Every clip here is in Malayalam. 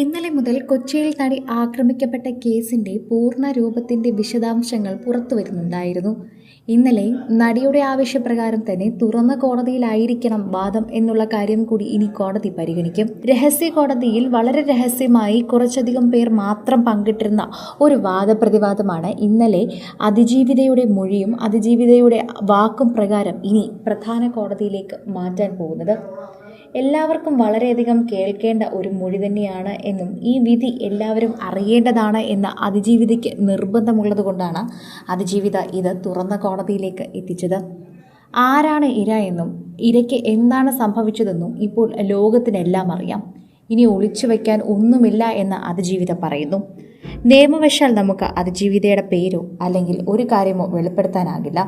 ഇന്നലെ മുതൽ കൊച്ചിയിൽ നടി ആക്രമിക്കപ്പെട്ട കേസിന്റെ പൂർണ രൂപത്തിന്റെ വിശദാംശങ്ങൾ പുറത്തു വരുന്നുണ്ടായിരുന്നു. ഇന്നലെ നടിയുടെ ആവശ്യപ്രകാരം തന്നെ തുറന്ന കോടതിയിലായിരിക്കണം വാദം എന്നുള്ള കാര്യം കൂടി ഇനി കോടതി പരിഗണിക്കും. രഹസ്യ കോടതിയിൽ വളരെ രഹസ്യമായി കുറച്ചധികം പേർ മാത്രം പങ്കിട്ടിരുന്ന ഒരു വാദപ്രതിവാദമാണ് ഇന്നലെ അതിജീവിതയുടെ മൊഴിയും അതിജീവിതയുടെ വാക്കും പ്രകാരം ഇനി പ്രധാന കോടതിയിലേക്ക് മാറ്റാൻ പോകുന്നത്. എല്ലാവർക്കും വളരെയധികം കേൾക്കേണ്ട ഒരു മൊഴി തന്നെയാണ് എന്നും ഈ വിധി എല്ലാവരും അറിയേണ്ടതാണ് എന്ന അതിജീവിതയ്ക്ക് നിർബന്ധമുള്ളത് കൊണ്ടാണ് അതിജീവിത ഇത് തുറന്ന കോടതിയിലേക്ക് എത്തിച്ചത്. ആരാണ് ഇര എന്നും ഇരയ്ക്ക് എന്താണ് സംഭവിച്ചതെന്നും ഇപ്പോൾ ലോകത്തിനെല്ലാം അറിയാം. ഇനി ഒളിച്ചു വയ്ക്കാൻ ഒന്നുമില്ല എന്ന് അതിജീവിത പറയുന്നു. നിയമവശാൽ നമുക്ക് അതിജീവിതയുടെ പേരോ അല്ലെങ്കിൽ ഒരു കാര്യമോ വെളിപ്പെടുത്താനാകില്ല.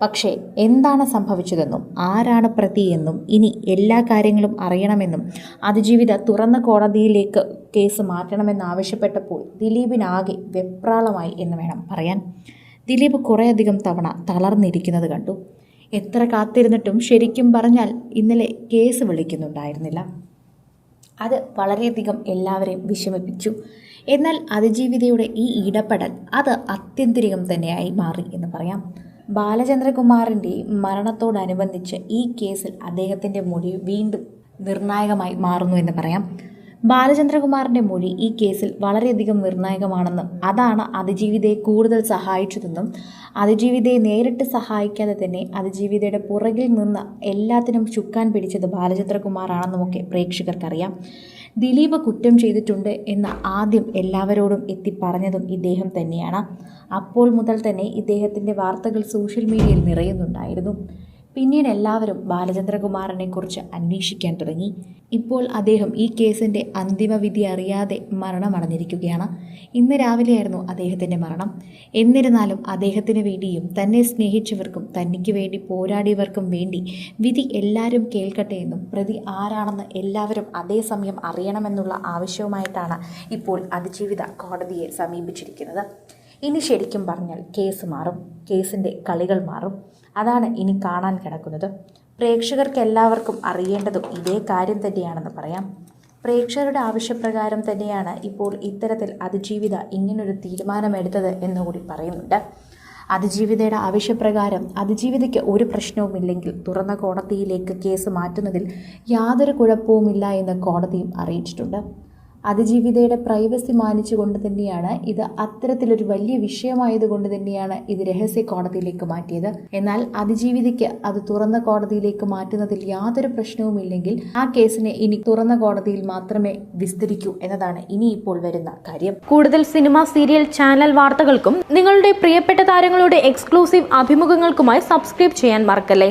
പക്ഷേ എന്താണ് സംഭവിച്ചതെന്നും ആരാണ് പ്രതി എന്നും ഇനി എല്ലാ കാര്യങ്ങളും അറിയണമെന്നും അതിജീവിത തുറന്ന കോടതിയിലേക്ക് കേസ് മാറ്റണമെന്നാവശ്യപ്പെട്ടപ്പോൾ ദിലീപിനാകെ വെപ്രാളമായി എന്ന് വേണം പറയാൻ. ദിലീപ് കുറേയധികം തവണ തളർന്നിരിക്കുന്നത് കണ്ടു. എത്ര കാത്തിരുന്നിട്ടും ശരിക്കും പറഞ്ഞാൽ ഇന്നലെ കേസ് വിളിക്കുന്നുണ്ടായിരുന്നില്ല. അത് വളരെയധികം എല്ലാവരെയും വിഷമിപ്പിച്ചു. എന്നാൽ അതിജീവിതയുടെ ഈ ഇടപെടൽ അത് അത്യന്തിരികം തന്നെയായി മാറി എന്ന് പറയാം. ബാലചന്ദ്രകുമാറിന്റെ മരണത്തോടനുബന്ധിച്ച് ഈ കേസിൽ അദ്ദേഹത്തിന്റെ മൊഴി വീണ്ടും നിർണായകമായി മാറുന്നു എന്ന് പറയാം. ബാലചന്ദ്രകുമാറിന്റെ മൊഴി ഈ കേസിൽ വളരെയധികം നിർണായകമാണെന്നും അതാണ് അതിജീവിതയെ കൂടുതൽ സഹായിച്ചതെന്നും അതിജീവിതയെ നേരിട്ട് സഹായിക്കാതെ തന്നെ അതിജീവിതയുടെ പുറകിൽ നിന്ന് എല്ലാത്തിനും ചുക്കാൻ പിടിച്ചത് ബാലചന്ദ്രകുമാറാണെന്നുമൊക്കെ പ്രേക്ഷകർക്കറിയാം. ദിലീപ് കുറ്റം ചെയ്തിട്ടുണ്ട് എന്ന് ആദ്യം എല്ലാവരോടും എത്തി പറഞ്ഞതും ഇദ്ദേഹം തന്നെയാണ്. അപ്പോൾ മുതൽ തന്നെ ഇദ്ദേഹത്തിന്റെ വാർത്തകൾ സോഷ്യൽ മീഡിയയിൽ നിറയുന്നുണ്ടായിരുന്നു. പിന്നീട് എല്ലാവരും ബാലചന്ദ്രകുമാറിനെ കുറിച്ച് അന്വേഷിക്കാൻ തുടങ്ങി. ഇപ്പോൾ അദ്ദേഹം ഈ കേസിന്റെ അന്തിമവിധി അറിയാതെ മരണമടഞ്ഞിരിക്കുകയാണ്. ഇന്ന് രാവിലെയായിരുന്നു അദ്ദേഹത്തിന്റെ മരണം. എന്നിരുന്നാലും അദ്ദേഹത്തിന് വേണ്ടിയും തന്നെ സ്നേഹിച്ചവർക്കും തനിക്ക് വേണ്ടി പോരാടിയവർക്കും വേണ്ടി വിധി എല്ലാവരും കേൾക്കട്ടെ എന്നും പ്രതി ആരാണെന്ന് എല്ലാവരും അതേസമയം അറിയണമെന്നുള്ള ആവശ്യവുമായിട്ടാണ് ഇപ്പോൾ അതിജീവിത കോടതിയെ സമീപിച്ചിരിക്കുന്നത്. ഇനി ശരിക്കും പറഞ്ഞാൽ കേസ് മാറും. കേസിന്റെ കളികൾ മാറും. അതാണ് ഇനി കാണാൻ കിടക്കുന്നത്. പ്രേക്ഷകർക്ക് എല്ലാവർക്കും അറിയേണ്ടതും ഇതേ കാര്യം തന്നെയാണെന്ന് പറയാം. പ്രേക്ഷകരുടെ ആവശ്യപ്രകാരം തന്നെയാണ് ഇപ്പോൾ ഇത്തരത്തിൽ അതിജീവിത ഇങ്ങനൊരു തീരുമാനമെടുത്തത് എന്നുകൂടി പറയുന്നുണ്ട്. അതിജീവിതയുടെ ആവശ്യപ്രകാരം അതിജീവിതയ്ക്ക് ഒരു പ്രശ്നവുമില്ലെങ്കിൽ തുറന്ന കോടതിയിലേക്ക് കേസ് മാറ്റുന്നതിൽ യാതൊരു കുഴപ്പവുമില്ല എന്ന് കോടതിയും അറിയിച്ചിട്ടുണ്ട്. അതിജീവിതയുടെ പ്രൈവസി മാനിച്ചുകൊണ്ട് തന്നെയാണ് ഇത് അത്തരത്തിലൊരു വലിയ വിഷയമായതുകൊണ്ട് തന്നെയാണ് ഇത് രഹസ്യ കോടതിയിലേക്ക് മാറ്റിയത്. എന്നാൽ അതിജീവിതയ്ക്ക് അത് തുറന്ന കോടതിയിലേക്ക് മാറ്റുന്നതിൽ യാതൊരു പ്രശ്നവുമില്ലെങ്കിൽ ആ കേസിനെ ഇനി തുറന്ന കോടതിയിൽ മാത്രമേ വിസ്തരിക്കൂ എന്നതാണ് ഇനി ഇപ്പോൾ വരുന്ന കാര്യം. കൂടുതൽ സിനിമ സീരിയൽ ചാനൽ വാർത്തകൾക്കും നിങ്ങളുടെ പ്രിയപ്പെട്ട താരങ്ങളുടെ എക്സ്ക്ലൂസീവ് അഭിമുഖങ്ങൾക്കുമായി സബ്സ്ക്രൈബ് ചെയ്യാൻ മറക്കല്ലേ?